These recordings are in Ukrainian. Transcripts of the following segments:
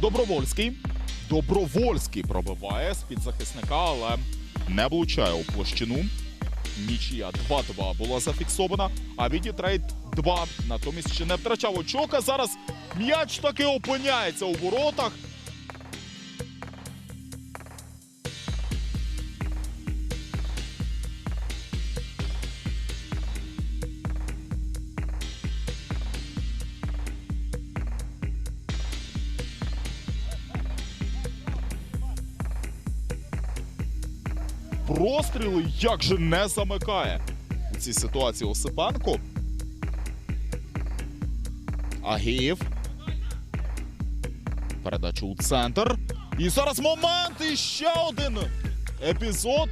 Добровольський. Добровольський пробиває з-під захисника, але не влучає у площину. Нічия 2-2 була зафіксована, а Відітрейд 2 натомість ще не втрачав очок. А зараз м'яч таки опиняється у воротах. Простріли як же не замикає у цій ситуації Осипенко. Агіїв. Передачу у центр. І зараз момент. І ще один епізод.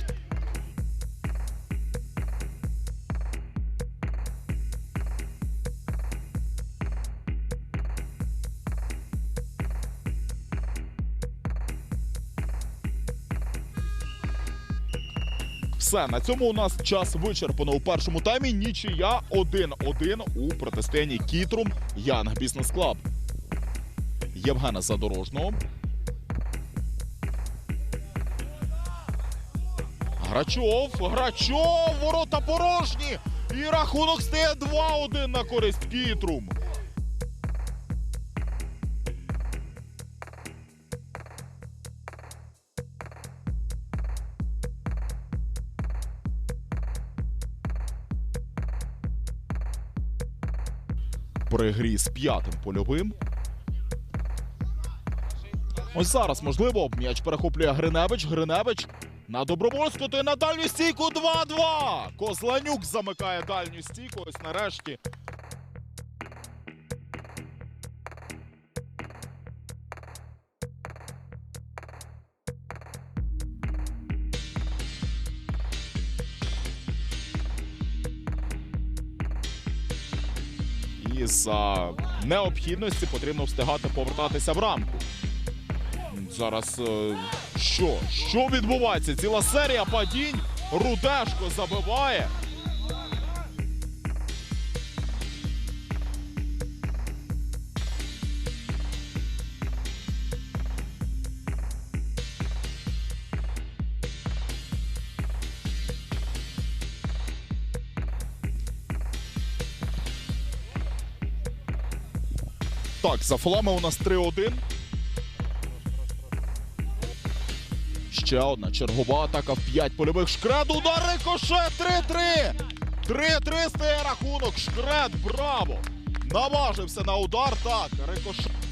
Все, на цьому у нас час вичерпано у першому таймі. Нічия 1-1 у протистоянні Кітрум Янг Бізнес Клаб. Євгена Задорожного. Грачов, Грачов, ворота порожні. І рахунок стає 2-1 на користь Кітрум. При грі з п'ятим польовим. Ось зараз, можливо, м'яч перехоплює Гриневич. Гриневич на Добровольську, то на дальню стійку 2-2. Козланюк замикає дальню стійку. Ось нарешті. І за необхідності потрібно встигати повертатися в рамку. Зараз е, що? Що відбувається? Ціла серія падінь. Рудешко забиває. Так, за фолами у нас 3-1. Ще одна чергова атака в 5 польових. Шкред, удар, рикошет, 3-3. 3-3 стає рахунок. Шкред, браво! Наважився на удар. Так, рикошет.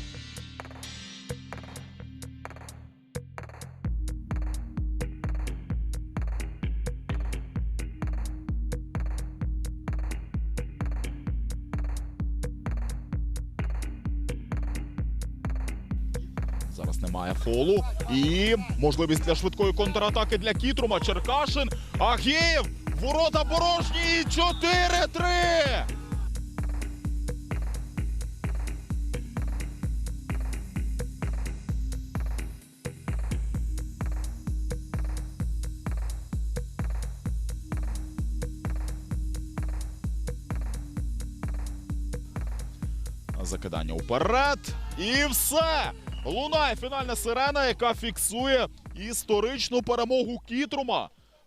Зараз немає фолу. І можливість для швидкої контратаки для Кітрума. Черкашин. Агіїв! Ворота порожні! І 4-3! Закидання вперед. І все. Лунає фінальна сирена, яка фіксує історичну перемогу Кітрума